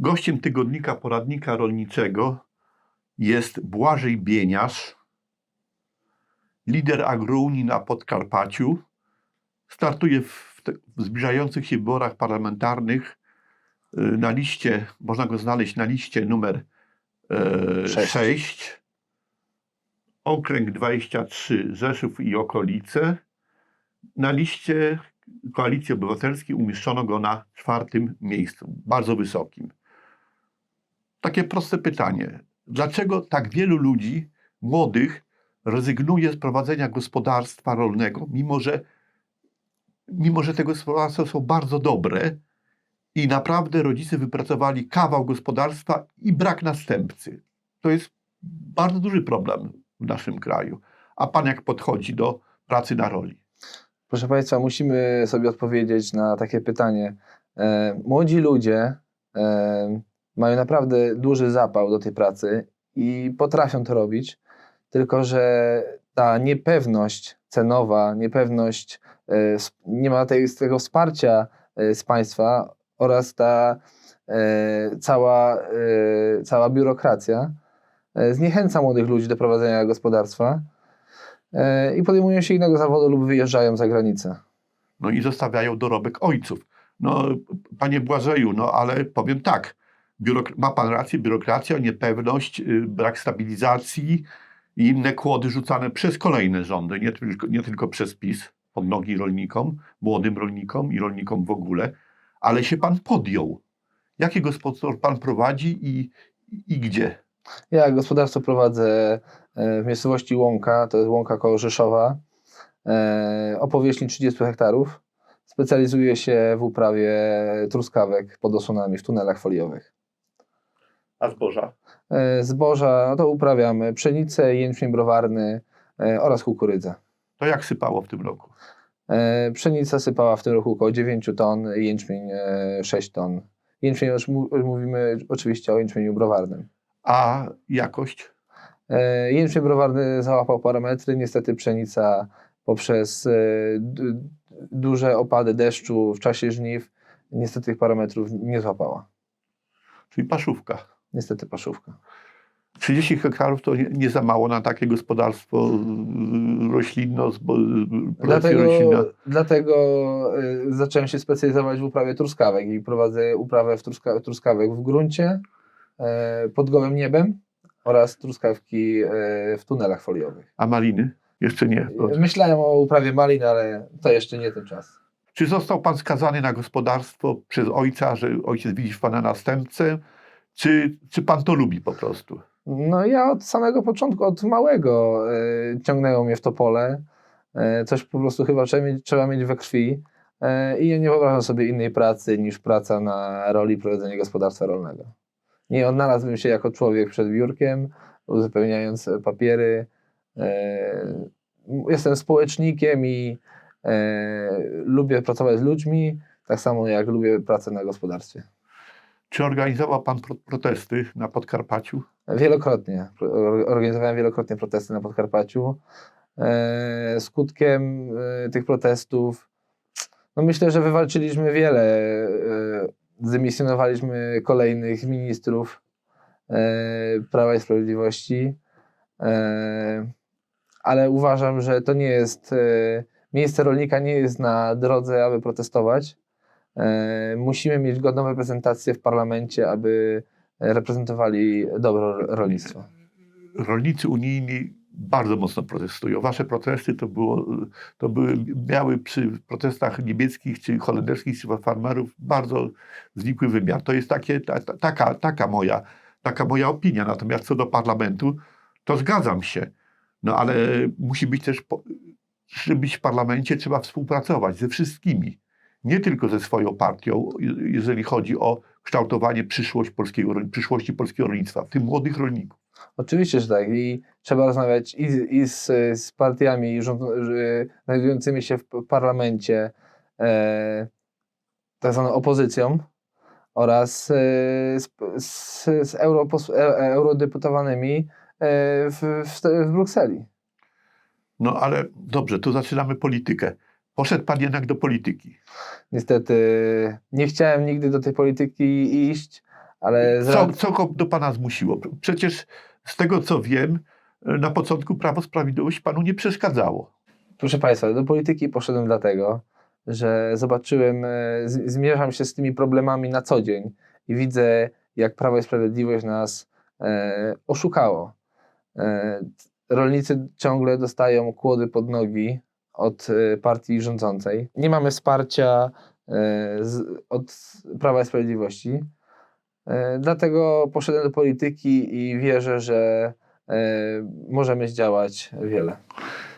Gościem tygodnika poradnika rolniczego jest Błażej Bieniasz, lider agrounii na Podkarpaciu. Startuje w, te, w zbliżających się wyborach parlamentarnych y, na liście, można go znaleźć na liście numer e, Sześć. 6, okręg 23 Rzeszów i okolice. Na liście Koalicji Obywatelskiej umieszczono go na czwartym miejscu, bardzo wysokim. Takie proste pytanie. Dlaczego tak wielu ludzi, młodych, rezygnuje z prowadzenia gospodarstwa rolnego, mimo że, mimo że te gospodarstwa są bardzo dobre i naprawdę rodzice wypracowali kawał gospodarstwa i brak następcy? To jest bardzo duży problem w naszym kraju. A pan jak podchodzi do pracy na roli? Proszę Państwa, musimy sobie odpowiedzieć na takie pytanie. E, młodzi ludzie e, mają naprawdę duży zapał do tej pracy i potrafią to robić, tylko że ta niepewność cenowa, niepewność, e, nie ma tej, tego wsparcia e, z państwa oraz ta e, cała, cała biurokracja zniechęca młodych ludzi do prowadzenia gospodarstwa i podejmują się innego zawodu lub wyjeżdżają za granicę. no i zostawiają dorobek ojców. No, panie Błażeju, no ale powiem tak, ma pan rację, biurokracja, niepewność, y, brak stabilizacji i inne kłody rzucane przez kolejne rządy, nie tylko, nie tylko przez PiS, pod nogi rolnikom, młodym rolnikom i rolnikom w ogóle, ale się pan podjął. Jakie gospodarstwo pan prowadzi i, i gdzie? Ja gospodarstwo prowadzę e, w miejscowości Łąka, to jest Łąka koło Rzeszowa, o powierzchni 30 hektarów. Specjalizuję się w uprawie truskawek pod osłonami w tunelach foliowych. A zboża? E, Zboża no to uprawiamy pszenicę, jęczmień browarny e, oraz kukurydzę. To jak sypało w tym roku? E, Pszenica sypała w tym roku około 9 ton, jęczmień e, 6 ton. Jęczmień, mówimy oczywiście o jęczmieniu browarnym. A jakość? Jęczmień browarny załapał parametry, niestety pszenica poprzez duże opady deszczu w czasie żniw niestety tych parametrów nie złapała. Czyli paszówka. Niestety paszówka. 30 hektarów to nie, za mało na takie gospodarstwo y, roślinno, zbo, produkcja roślinna. Dlatego, dlatego zacząłem się specjalizować w uprawie truskawek i prowadzę uprawę w truska, truskawek w gruncie, pod gołym niebem oraz truskawki w tunelach foliowych. A maliny? Jeszcze nie. Myślałem o uprawie malin, ale to jeszcze nie ten czas. Czy został pan skazany na gospodarstwo przez ojca, że ojciec widzi pana następcę? Czy, czy pan to lubi po prostu? No ja od samego początku, od małego e, ciągnęło mnie w to pole. E, coś po prostu chyba trzeba mieć, trzeba mieć we krwi. E, I ja nie wyobrażam sobie innej pracy niż praca na roli prowadzenia gospodarstwa rolnego. Nie odnalazłbym się jako człowiek przed biurkiem, uzupełniając papiery. Jestem społecznikiem i lubię pracować z ludźmi, tak samo jak lubię pracę na gospodarstwie. Czy organizował pan pro, protesty na Podkarpaciu? Wielokrotnie. Or- Organizowałem wielokrotnie protesty na Podkarpaciu. E, Skutkiem e, tych protestów, no myślę, że wywalczyliśmy wiele. e, Zdymisjonowaliśmy kolejnych ministrów Prawa i Sprawiedliwości, ale uważam, że to nie jest. Miejsce rolnika nie jest na drodze, aby protestować. E, Musimy mieć godną reprezentację w parlamencie, aby reprezentowali dobro rolnictwa. Rolnicy unijni bardzo mocno protestują. Wasze protesty to, było, to były, miały przy protestach niemieckich czy holenderskich czy farmerów bardzo znikły wymiar. To jest takie, ta, ta, taka, taka, moja, taka moja opinia. Natomiast co do parlamentu, to zgadzam się. No ale musi być też, żeby być w parlamencie, trzeba współpracować ze wszystkimi. Nie tylko ze swoją partią, je- jeżeli chodzi o kształtowanie przyszłość polskiego, przyszłości polskiego rolnictwa, w tym młodych rolników. Oczywiście, że tak. I trzeba rozmawiać i, z- i z, z partiami rząd, że- znajdującymi się w parlamencie, e, tak zwaną opozycją, oraz e, z, z, z europos, e, e, eurodeputowanymi e, w, w, w Brukseli. No ale dobrze, to zaczynamy politykę. Poszedł pan jednak do polityki. Niestety nie chciałem nigdy do tej polityki iść, ale Co, rad- co go do pana zmusiło? Przecież z tego co wiem, na początku Prawo Sprawiedliwość panu nie przeszkadzało. Proszę Państwa, do polityki poszedłem dlatego, że zobaczyłem, e, zmierzam się z tymi problemami na co dzień i widzę, jak Prawo i Sprawiedliwość nas e, oszukało. E, rolnicy ciągle dostają kłody pod nogi od e, partii rządzącej. Nie mamy wsparcia e, z, od Prawa i Sprawiedliwości. E, dlatego poszedłem do polityki i wierzę, że możemy zdziałać wiele.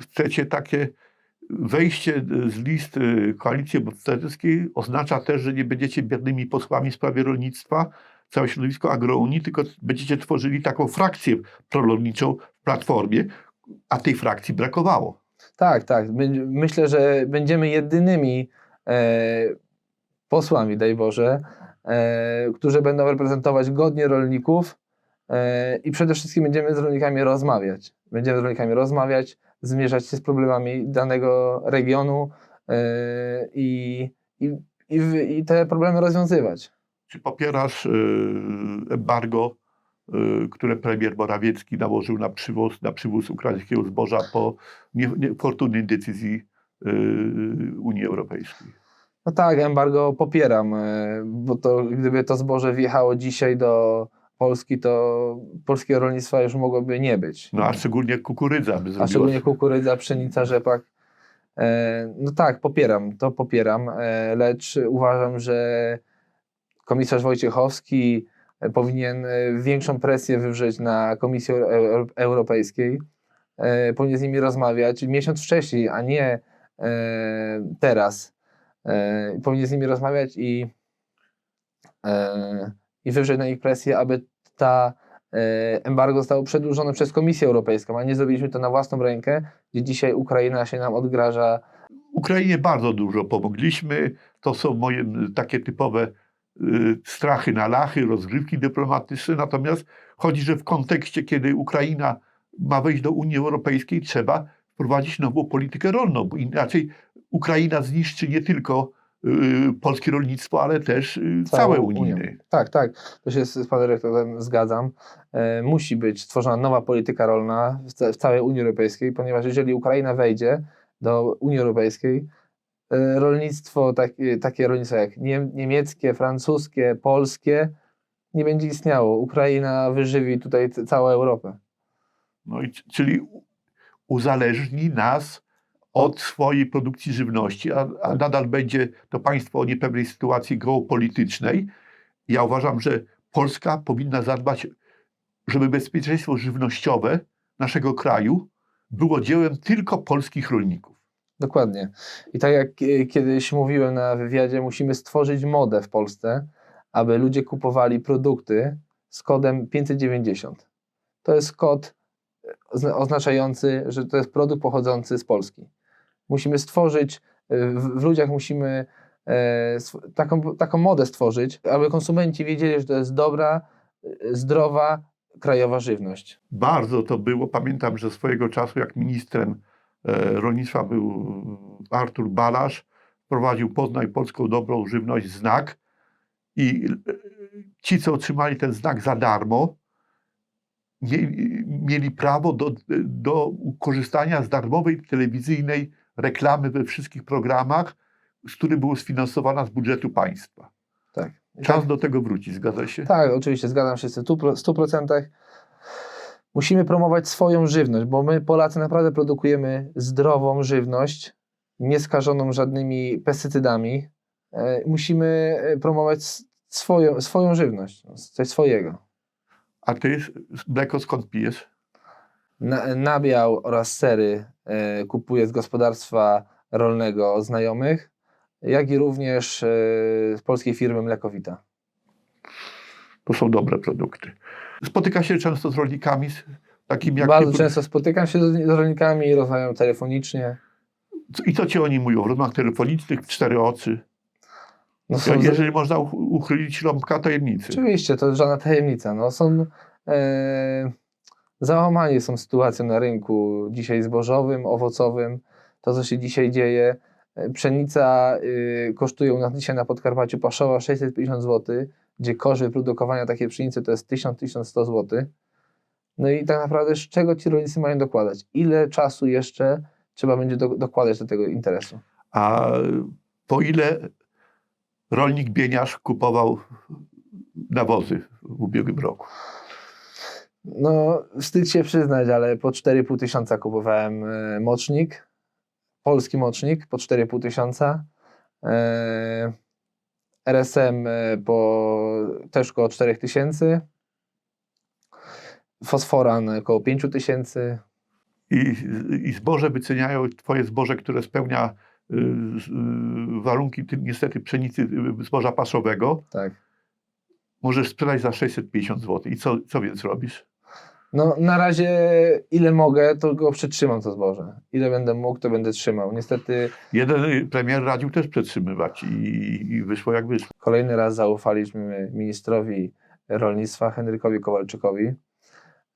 Chcecie takie wejście z list y, Koalicji Obywatelskiej oznacza też, że nie będziecie biernymi posłami w sprawie rolnictwa, całe środowisko agrounii, tylko będziecie tworzyli taką frakcję prorolniczą w Platformie, a tej frakcji brakowało. Tak, tak. My, myślę, że będziemy jedynymi e, posłami, daj Boże, e, którzy będą reprezentować godnie rolników e, i przede wszystkim będziemy z rolnikami rozmawiać. Będziemy z rolnikami rozmawiać, zmierzać się z problemami danego regionu e, i, i, i, w- i te problemy rozwiązywać. Czy popierasz y, embargo, które premier Morawiecki nałożył na przywóz, na przywóz ukraińskiego zboża po nie- niefortunnej decyzji y, Unii Europejskiej? No tak, embargo popieram, e, bo to gdyby to zboże wjechało dzisiaj do Polski, to polskiego rolnictwa już mogłoby nie być. No a szczególnie kukurydza by. A szczególnie kukurydza, pszenica, rzepak. E, No tak, popieram, to popieram, e, lecz uważam, że komisarz Wojciechowski powinien e, większą presję wywrzeć na Komisję Euro- Europejskiej. E, Powinien z nimi rozmawiać miesiąc wcześniej, a nie e, teraz. E, Powinien z nimi rozmawiać i, e, i wywrzeć na nich presję, aby ta e, embargo zostało przedłużone przez Komisję Europejską, a nie zrobiliśmy to na własną rękę, gdzie dzisiaj Ukraina się nam odgraża. Ukrainie bardzo dużo pomogliśmy. To są moje takie typowe strachy na lachy, rozgrywki dyplomatyczne. Natomiast chodzi, że w kontekście, kiedy Ukraina ma wejść do Unii Europejskiej, trzeba wprowadzić nową politykę rolną, bo inaczej Ukraina zniszczy nie tylko y, polskie rolnictwo, ale też y, całe unijne. Tak, tak, to się z, panem dyrektorem zgadzam. E, musi być stworzona nowa polityka rolna w, w całej Unii Europejskiej, ponieważ jeżeli Ukraina wejdzie do Unii Europejskiej, rolnictwo, takie, takie rolnictwo jak nie, niemieckie, francuskie, polskie, nie będzie istniało. Ukraina wyżywi tutaj całą Europę. No i, czyli uzależni nas od swojej produkcji żywności, a, a nadal będzie to państwo o niepewnej sytuacji geopolitycznej. Ja uważam, że Polska powinna zadbać, żeby bezpieczeństwo żywnościowe naszego kraju było dziełem tylko polskich rolników. Dokładnie. I tak jak kiedyś mówiłem na wywiadzie, musimy stworzyć modę w Polsce, aby ludzie kupowali produkty z kodem 590. To jest kod e, ozna- oznaczający, że to jest produkt pochodzący z Polski. Musimy stworzyć, e, w, ludziach musimy e, taką, taką modę stworzyć, aby konsumenci wiedzieli, że to jest dobra, zdrowa, krajowa żywność. Bardzo to było. Pamiętam, że swojego czasu, jak ministrem rolnictwa był Artur Balasz, wprowadził Poznaj Polską Dobrą Żywność znak i e, ci, co otrzymali ten znak za darmo, mie- mieli prawo do, do korzystania z darmowej telewizyjnej reklamy we wszystkich programach, z których było sfinansowana z budżetu państwa. Tak. Czas do tego wrócić, zgadza się? Tak, oczywiście, zgadzam się w 100%. 100%. Musimy promować swoją żywność, bo my Polacy naprawdę produkujemy zdrową żywność, nieskażoną żadnymi pestycydami. E, Musimy e, promować swoją, swoją żywność, no, coś swojego. A ty mleko skąd pijesz? Na, nabiał oraz sery e, kupuję z gospodarstwa rolnego znajomych, jak i również e, z polskiej firmy Mlekowita. To są dobre produkty. Spotyka się często z rolnikami, z takimi jak Bardzo ty. często spotykam się z rolnikami, rozmawiam telefonicznie. I co ci oni mówią? W rozmowach telefonicznych, w cztery oczy. No, są, Jeżeli można uch- uchylić rąbka tajemnicy. Oczywiście, to żadna tajemnica. No, są e, załamani są sytuacją na rynku dzisiaj zbożowym, owocowym. To, co się dzisiaj dzieje. E, Pszenica y, kosztuje u nas dzisiaj na Podkarpaciu paszowa 650 zł. Gdzie koszt wyprodukowania takiej pszenicy to jest 1000-1100 zł. No i tak naprawdę z czego ci rolnicy mają dokładać? Ile czasu jeszcze trzeba będzie do, dokładać do tego interesu? A po ile rolnik bieniarz kupował nawozy w ubiegłym roku? No, wstyd się przyznać, ale po 4,5 tysiąca kupowałem e, mocznik, polski mocznik po 4,5 tysiąca. E, RSM po też około 4 tysięcy. Fosforan około 5 tysięcy. I, I zboże wyceniają twoje zboże, które spełnia y, y, warunki ty, niestety pszenicy y, zboża pasowego, Tak. możesz sprzedać za 650 zł. I co, co więc robisz? No, na razie ile mogę, to go przytrzymam to zboże. Ile będę mógł, to będę trzymał. Niestety Jeden premier radził też przetrzymywać i, i wyszło jak wyszło. Kolejny raz zaufaliśmy ministrowi rolnictwa Henrykowi Kowalczykowi,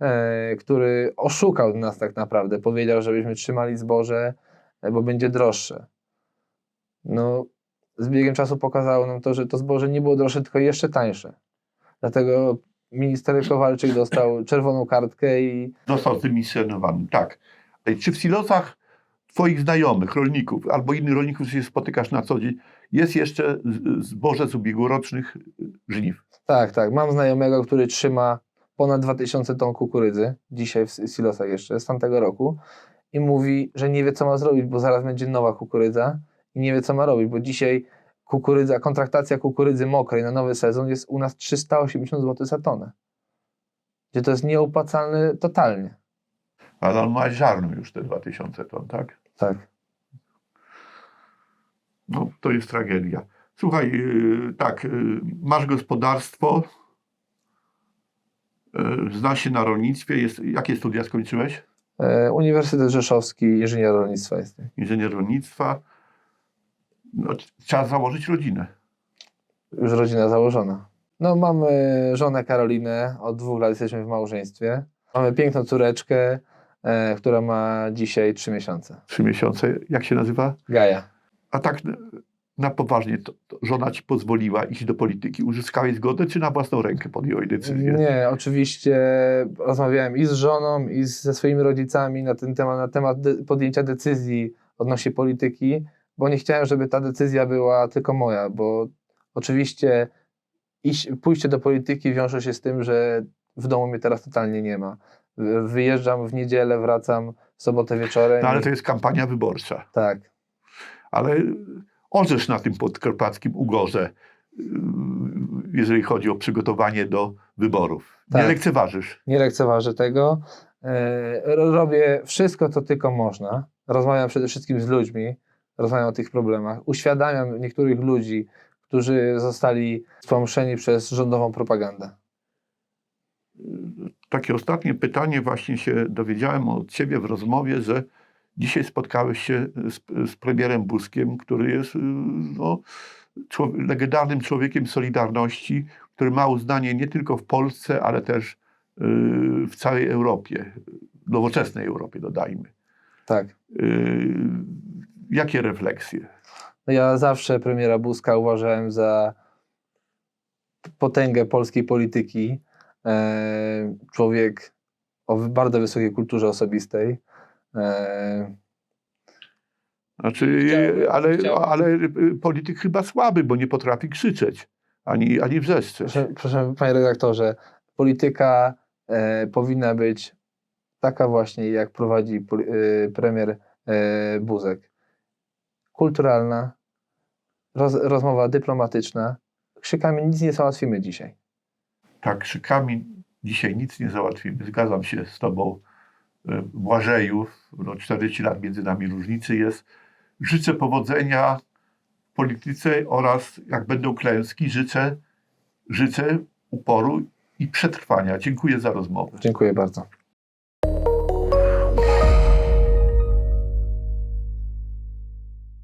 e, który oszukał nas tak naprawdę. Powiedział, żebyśmy trzymali zboże, e, bo będzie droższe. No, z biegiem czasu pokazało nam to, że to zboże nie było droższe, tylko jeszcze tańsze. Dlatego minister Kowalczyk dostał czerwoną kartkę i Został zdymisjonowany, tak. Czy w silosach twoich znajomych, rolników, albo innych rolników, którzy się spotykasz na co dzień, jest jeszcze zboże z ubiegłorocznych y, żniw? Tak, tak. Mam znajomego, który trzyma ponad 2000 ton kukurydzy, dzisiaj w silosach jeszcze, z tamtego roku i mówi, że nie wie, co ma zrobić, bo zaraz będzie nowa kukurydza i nie wie, co ma robić, bo dzisiaj kukurydza, kontraktacja kukurydzy mokrej na nowy sezon jest u nas 380 zł za tonę. Gdzie to jest nieopłacalne totalnie. Ale on ma ziarno już te 2000 ton, tak? Tak. No, to jest tragedia. Słuchaj, yy, tak, yy, masz gospodarstwo, yy, znasz się na rolnictwie, jest, jakie studia skończyłeś? E, Uniwersytet Rzeszowski, inżynier rolnictwa jestem. Inżynier rolnictwa. No, trzeba założyć rodzinę. Już rodzina założona. No mamy żonę Karolinę, od dwóch lat jesteśmy w małżeństwie. Mamy piękną córeczkę, e, która ma dzisiaj trzy miesiące. Trzy miesiące, jak się nazywa? Gaja. A tak na, poważnie, to, to żona ci pozwoliła iść do polityki. Uzyskałeś zgodę, czy na własną rękę podjąłeś decyzję? Nie, oczywiście rozmawiałem i z żoną, i ze swoimi rodzicami na ten temat, na temat de- podjęcia decyzji odnośnie polityki, bo nie chciałem, żeby ta decyzja była tylko moja, bo oczywiście iść, pójście do polityki wiąże się z tym, że w domu mnie teraz totalnie nie ma. Wy- Wyjeżdżam w niedzielę, wracam w sobotę wieczorem. No ale i- to jest kampania wyborcza. Tak. Ale orzesz na tym podkarpackim ugorze, jeżeli chodzi o przygotowanie do wyborów. Nie Tak. lekceważysz. nie lekceważę tego. E, ro- Robię wszystko, co tylko można. Rozmawiam przede wszystkim z ludźmi, rozmawiam o tych problemach. Uświadamiam niektórych ludzi, którzy zostali spłamszeni przez rządową propagandę. Takie ostatnie pytanie właśnie się dowiedziałem od ciebie w rozmowie, że dzisiaj spotkałeś się z, z premierem Buskiem, który jest yy, no, człowie- legendarnym człowiekiem Solidarności, który ma uznanie nie tylko w Polsce, ale też yy, w całej Europie, nowoczesnej Europie dodajmy. Tak. Yy, Jakie refleksje? No ja zawsze premiera Buzka uważałem za potęgę polskiej polityki. E, człowiek o bardzo wysokiej kulturze osobistej. E, Znaczy, Chciałbym- ale, chciałbym- ale y, polityk chyba słaby, bo nie potrafi krzyczeć, ani, ani wrzeszczeć. Proszę, proszę panie redaktorze, polityka e, powinna być taka właśnie, jak prowadzi poli- e, premier e, Buzek. Kulturalna, roz, rozmowa dyplomatyczna. Krzykami nic nie załatwimy dzisiaj. Tak, krzykami dzisiaj nic nie załatwimy. Zgadzam się z tobą, y, Błażeju. No 40 lat między nami różnicy jest. Życzę powodzenia w polityce oraz jak będą klęski, życzę, życzę uporu i przetrwania. Dziękuję za rozmowę. Dziękuję bardzo.